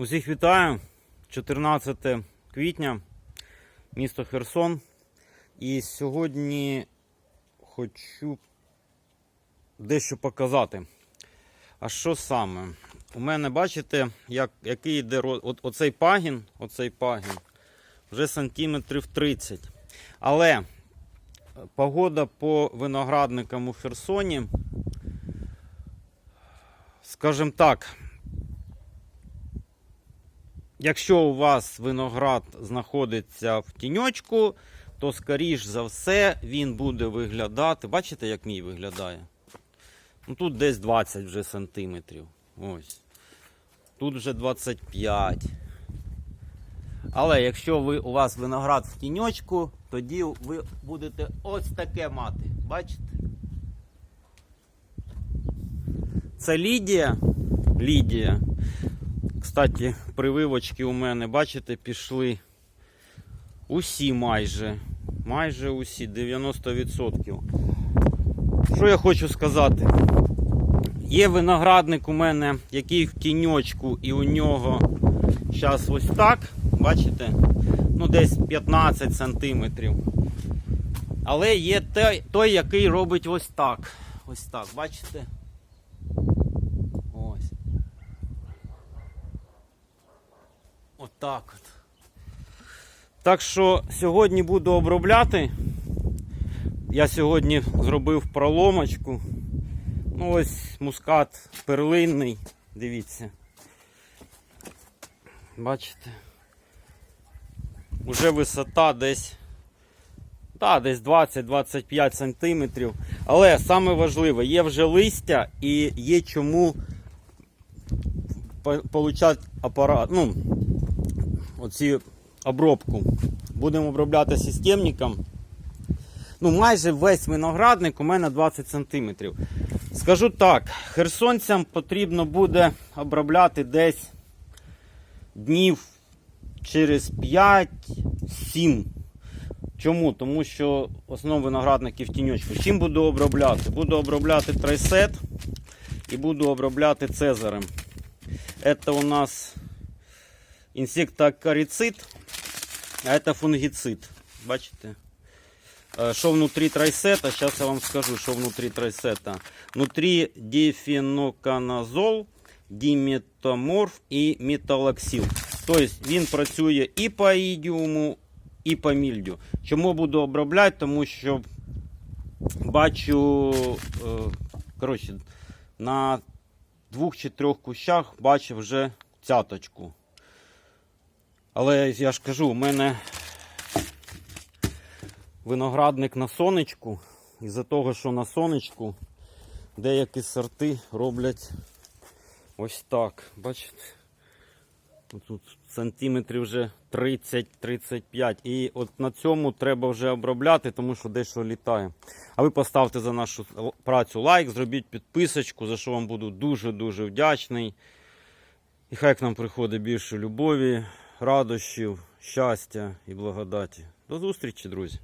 Усіх вітаю. 14 квітня, місто Херсон. І сьогодні хочу дещо показати. А що саме? У мене, бачите, як, який йде от, оцей пагін, оцей пагін вже сантиметрів 30. Але погода по виноградникам у Херсоні, скажімо так, Якщо у вас виноград знаходиться в тіньочку, то скоріш за все він буде виглядати. Бачите, як мій виглядає? Ну, тут десь 20 вже сантиметрів. Ось. Тут вже 25. Але якщо ви, у вас виноград в тіньочку, тоді ви будете ось таке мати. Бачите? Це Лідія. Лідія. Кстати, прививочки у мене, бачите, пішли усі майже. Майже усі, 90%. Що я хочу сказати? Є виноградник у мене, який в тіньочку, і у нього зараз ось так, бачите? Ну, десь 15 сантиметрів. Але є той, той, який робить ось так. Ось так, бачите? Ось. Отак от. Так що сьогодні буду обробляти. Я сьогодні зробив проломочку. Ну ось мускат перлинний. Дивіться. Бачите? Уже висота десь. Та, десь 20-25 сантиметрів. Але саме важливе, є вже листя і є чому по- получати апарат. Ну, оці обробку. Будемо обробляти системником. Ну, майже весь виноградник у мене 20 см. Скажу так, херсонцям потрібно буде обробляти десь днів через 5-7. Чому? Тому що в основному виноградники в тіньочку. Чим буду обробляти? Буду обробляти трайсет і буду обробляти цезарем. Это у нас інсектокарицид, а это фунгіцид. Бачите? Е, Що внутрі трайсета? Зараз я вам скажу, що внутрі трайсета. Внутрі дифіноканазол, діметаморф і металоксил. Тобто він працює і по ідіуму, і по мільдю. Чому буду обробляти? Тому що бачу, е, коротше, на двох чи трьох кущах бачу вже цяточку. Але я ж кажу, у мене виноградник на сонечку. Із-за того, що на сонечку деякі сорти роблять ось так. Бачите? Тут сантиметрів вже 30-35. І от на цьому треба вже обробляти, тому що дещо літає. А ви поставте за нашу працю лайк, зробіть підписочку, за що вам буду дуже-дуже вдячний. І хай к нам приходить більше любові, радощів, щастя і благодаті. До зустрічі, друзі!